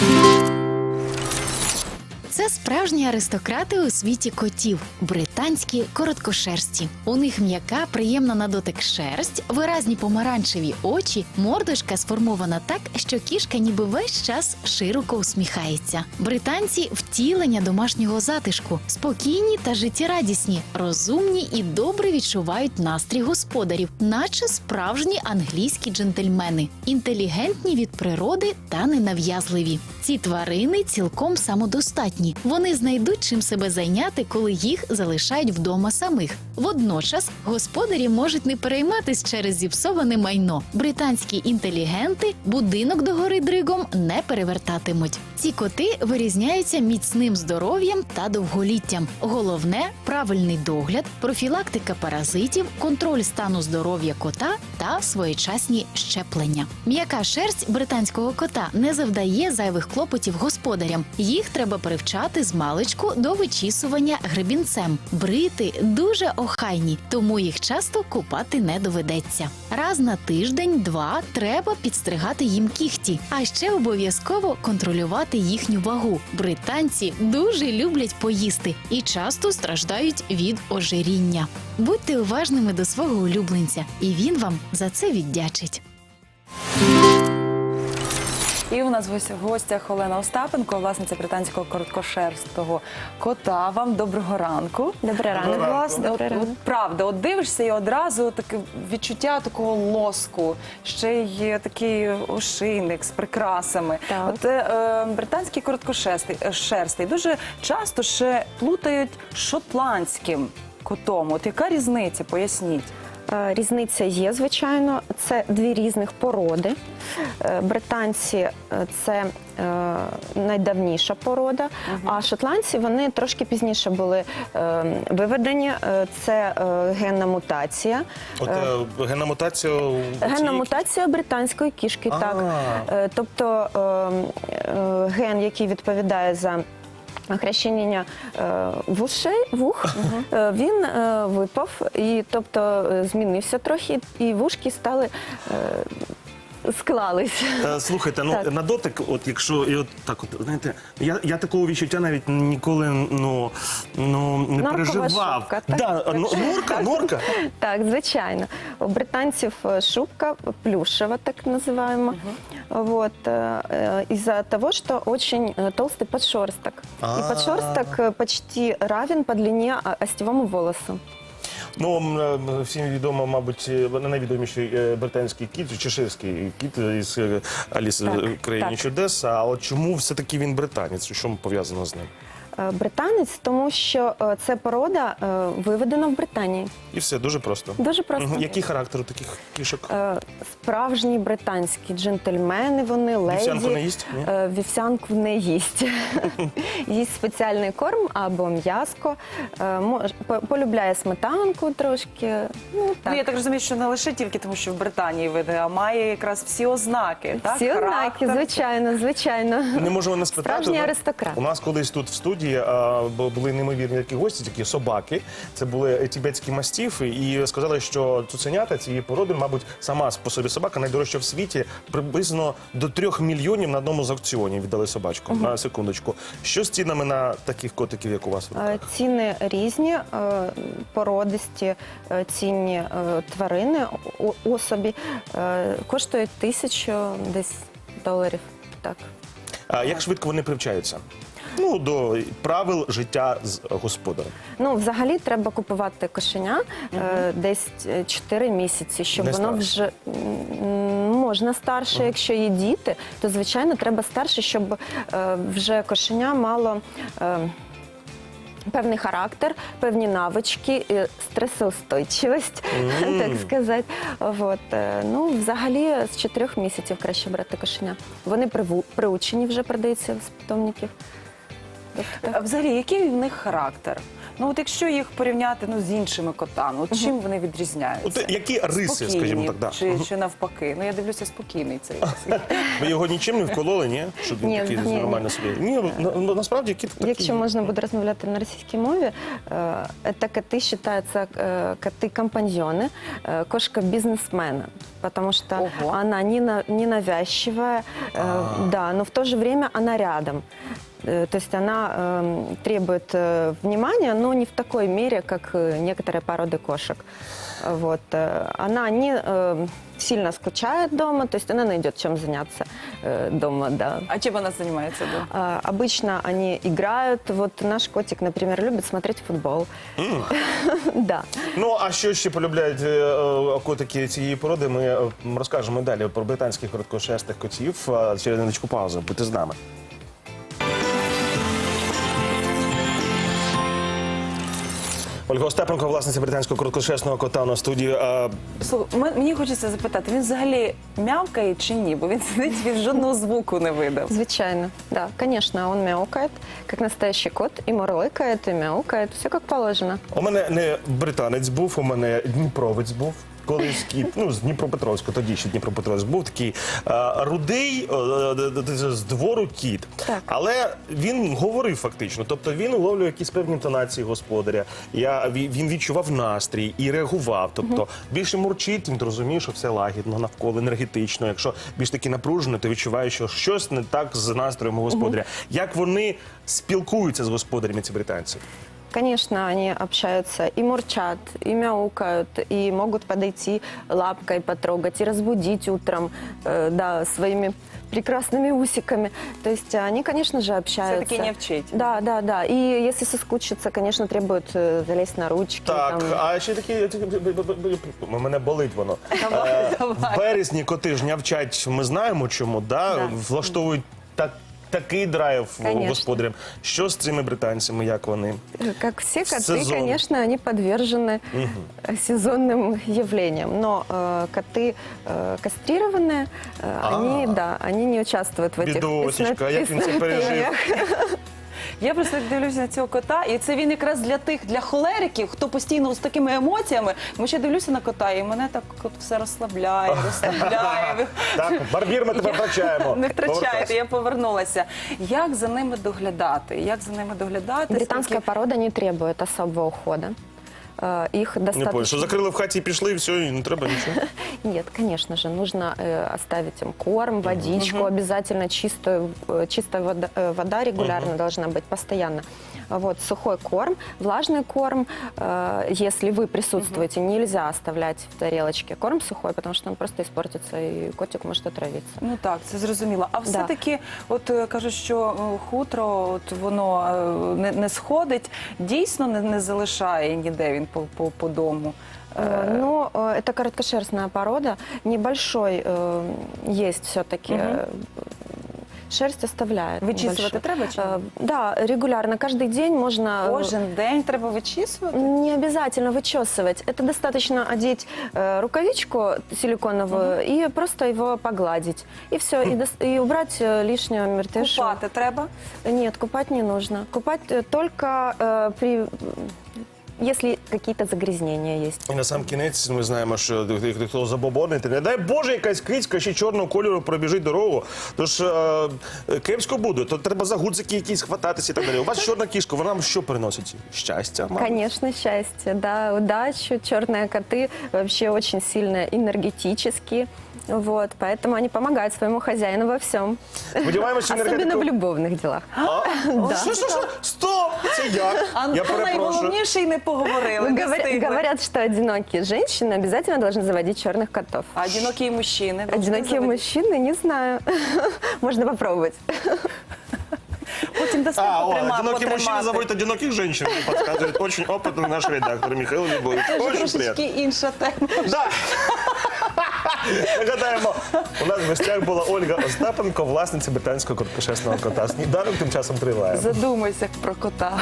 Thank you. Це справжні аристократи у світі котів, британські короткошерсті. У них м'яка, приємна на дотик шерсть, виразні помаранчеві очі, мордочка сформована так, що кішка ніби весь час широко усміхається. Британці втілення домашнього затишку, спокійні та життєрадісні, розумні і добре відчувають настрій господарів, наче справжні англійські джентльмени, інтелігентні від природи та ненав'язливі. Ці тварини цілком самодостатні. Вони знайдуть чим себе зайняти, коли їх залишають вдома самих. Водночас господарі можуть не перейматись через зіпсоване майно. Британські інтелігенти будинок до гори дригом не перевертатимуть. Ці коти вирізняються міцним здоров'ям та довголіттям. Головне правильний догляд, профілактика паразитів, контроль стану здоров'я кота та своєчасні щеплення. М'яка шерсть британського кота не завдає зайвих клопотів господарям. Їх треба привчати з маличку до вичісування гребінцем. Брити дуже охайні, тому їх часто купати не доведеться. Раз на тиждень-два треба підстригати їм кігті, а ще обов'язково контролювати їхню вагу. Британці дуже люблять поїсти і часто страждають від ожиріння. Будьте уважними до свого улюбленця, і він вам за це віддячить. І у нас в гостях- Олена Остапенко, власниця британського короткошерстого кота. Вам доброго ранку. Добрий ранок. Добрий ранок. от правда, от дивишся і одразу таке відчуття такого лоску. Ще є такий ошийник з прикрасами. Так. От е, е, британський короткошерстий е, шерстий дуже часто ще плутають шотландським котом. От яка різниця? Поясніть. Е, Різниця є, звичайно. Це дві різних породи. Е, Британці е, це найдавніша порода, а шотландці вони трошки пізніше були виведені. Це генна мутація. От генна мутація у Генна мутація британської кішки, А. так. Тобто е, е, ген, який відповідає за хрещення е, вушей, вух, е, він е, випав і тобто змінився трохи, і вушки стали е, Склались. Е, Слухайте, ну Так. на дотик, от якщо і от так, от знаєте, я, я такого відчуття навіть ніколи ну, ну не Норкова переживав. шубка, так? Да, ну, норка, норка. Так, звичайно. У британців е, шубка плюшева, так называемая. Вот. э, э, Из-за того, что очень э, толстый подшерсток. И А. подшерсток э, почти равен по длине а, остевому волосу. Ну е, всім відомо, мабуть, е, найвідоміший е, британський кіт, чеширський кіт із Аліси Аліс Так, країні так. чудес. А от чому все-таки він британець? Що пов'язано з ним? Е, Британець, тому що е, це порода е, виведена в Британії. І все дуже просто. Дуже просто. Який характер у таких кішок? Справжні британські джентльмени, вони леді. Вівсянку не їсть? Ні? Вівсянку не їсть. їсть спеціальний корм або м'яско. Полюбляє сметанку трошки. Ну, так. Ну я так розумію, що не лише тільки тому, що в Британії види, а має якраз всі ознаки. так? Всі ознаки, Характер. звичайно, звичайно. Не можемо не спитати. Справжній ну, аристократ. У нас колись тут в студії а, були неймовірні такі гості, такі собаки. Це були тібетські мастіфи, і сказали, що цуценята цієї породи, мабуть, сама по собі собака найдорожча в світі. Приблизно до трьох мільйонів на одному з аукціонів віддали собачку. На секундочку. Що з цінами на таких котиків, як у вас? в Е, руках? Ціни різні, е, породисті е, цінні е, тварини, особі е, коштують тисячу десь доларів. Так. А як швидко вони привчаються? Ну, до правил життя з господарем. Ну, взагалі треба купувати кошеня е, десь 4 місяці, щоб Не воно старше. вже м, можна старше, якщо є діти, то звичайно треба старше, щоб е, вже кошеня мало. е, Певний характер, певні навички, і стресоустойчивість, так сказати. Вот. е, Ну, взагалі, з чотирьох місяців краще брати кошеня. Вони приву- приучені вже продаються з питомників. Тобто, Взагалі, який в них характер? Ну от якщо їх порівняти ну, з іншими котами, от чим вони відрізняються? От які риси, Спокійні скажімо так, да. чи, чи навпаки? Ну я дивлюся, спокійний цей. Ви його нічим не вкололи, ні? Щоб він Ні, такий ні, нормально собі. Ні, на- на- насправді кіт такий. Якщо можна буде розмовляти на російській мові, е, це коти вважаються е, коти-компаньйони, е, кошка бізнесмена, потому что Ого. она не, на- не навязчивая, э, да, но в то же время она рядом. Э, То есть она эм, требует э, внимания, но не в такой мере, как э, некоторые породы кошек. Вот. э, Она не э, сильно скучает дома, то есть она найдет чем заняться э, дома, да. А чим вона займається? Да? А, Обычно они играют. Вот наш котик, например, любит смотреть футбол. Да. Ну а що ще полюбляють е, е, котики цієї породи? Ми е, розкажемо далі про британських короткошерстих котів е, через невеличку паузу. Будьте з нами. Ольга Остапенко, власниця британського короткошесного кота на студії. А... Слухай, мені хочеться запитати, він взагалі мявкає чи ні? Бо він сидить, він жодного звуку не видав. Звичайно, да, конечно, он мяукает, как настоящий кот, и мурлыкает, и мяукает, все как положено. У мене не британець був, у мене дніпровець був. Колись кіт, ну з Дніпропетровська, тоді ще Дніпропетровськ був такий е, рудий е, д- д- з двору кіт. Так. Але він говорив фактично, тобто він уловлює якісь певні інтонації господаря. Я ві- він відчував настрій і реагував. Тобто більше мурчить, він розуміє, що все лагідно навколо енергетично. Якщо більш таки напружено, ти відчуваєш, що щось не так з настроєм у господаря. Як вони спілкуються з господарями, ці британці? Конечно, они общаются и мурчат, и мяукают, и могут подойти лапкой потрогать, и разбудить утром, э, да, своими прекрасными усиками. То есть они, конечно же, общаются. Все-таки не вчить. Да, да, да. И если соскучиться, конечно, требует э, залезть на ручки. Так, там. а ще такі у мене болить воно. Давай, Е, давай. В березні коти ж нявчать, ми знаємо чому, да? Да. влаштовують так. Такий драйв Конечно. господарям. Що з цими британцями? Як вони? Как все коты, Сезон. конечно, они подвержены э, сезонным явлениям. Но э, коты э, кастрированные, э, они, да, они не участвуют в этих Бідосечка, а як він це песнопениях. пережив? Я просто дивлюся на цього кота, і це він якраз для тих, для холериків, хто постійно з такими емоціями. Ми ще дивлюся на кота, і мене так от все розслабляє, розслабляє. Так, барбір, ми тебе втрачаємо. Не втрачаєте, я повернулася. Як за ними доглядати? Як за ними доглядати? Британська порода не требує особого ухода. Э, Их Не понял, достаточно... що закрили в хаті і пішли, і все, і не треба нічого. Нет, конечно же, нужно э, оставить им корм, водичку, обязательно чистую, э, чистая вода, э, вода регулярно должна быть, постоянно. Вот, сухой корм, влажный корм, э, если вы присутствуете, нельзя оставлять в тарелочке корм сухой, потому что он просто испортится, и котик может отравиться. Ну так, це зрозуміло. А все-таки, от е, кажуть, що е, хутро, от воно е, не, не сходить, дійсно не, не залишає ніде він по, по, по дому. Э, Но э, это короткошерстная порода, небольшой э, есть все-таки. Мгм. Шерсть оставляет. Вичісувати небольшой. треба чи ні? Э, Да, регулярно, каждый день можно... э, Кожен день треба вичісувати? Не обязательно вычесывать. Это достаточно одеть э, рукавичку силиконовую и просто его погладить. И все, и, дос- и убрать э, лишнюю мертвешу. Купати треба? Нет, купать не нужно. Купать э, только э, при... Если какие-то загрязнения есть. І на сам кінець ми знаємо, що хто- хто забобонить, не дай Боже, якась кицька ще чорного кольору пробіжить дорогу. Тож е, кепсько буде, то треба за гудзики якісь хвататися і так далі. У вас чорна кішка, вона вам що приносить? Щастя? мабуть? Конечно, счастье, да, удачу. Черные коты вообще очень сильно энергетические. Вот, поэтому они помогают своему хозяину во всем. Сподіваємося, що Особенно в енергетику... любовных делах. А? Що, що, що? Стоп! Це як? А Я про перепрошую. найголовніше й не поговорили. не Говоря- встигли. говорят, что одинокие женщины обязательно должны заводить черных котов. А одинокі мужчини? должны Одинокие заводити? мужчины, не знаю. Можно попробовать. Потім дасте А, о, потрима- одинокие мужчины потримати. заводят одиноких женщин, подсказывает очень опытный наш редактор Михаил Лебович. Це ж Очень трошечки приятно. інша тема. Да. Нагадаємо, у нас в гостях була Ольга Остапенко, власниця британського короткошерстного кота. Сніданок тим часом триває. Задумайся про кота.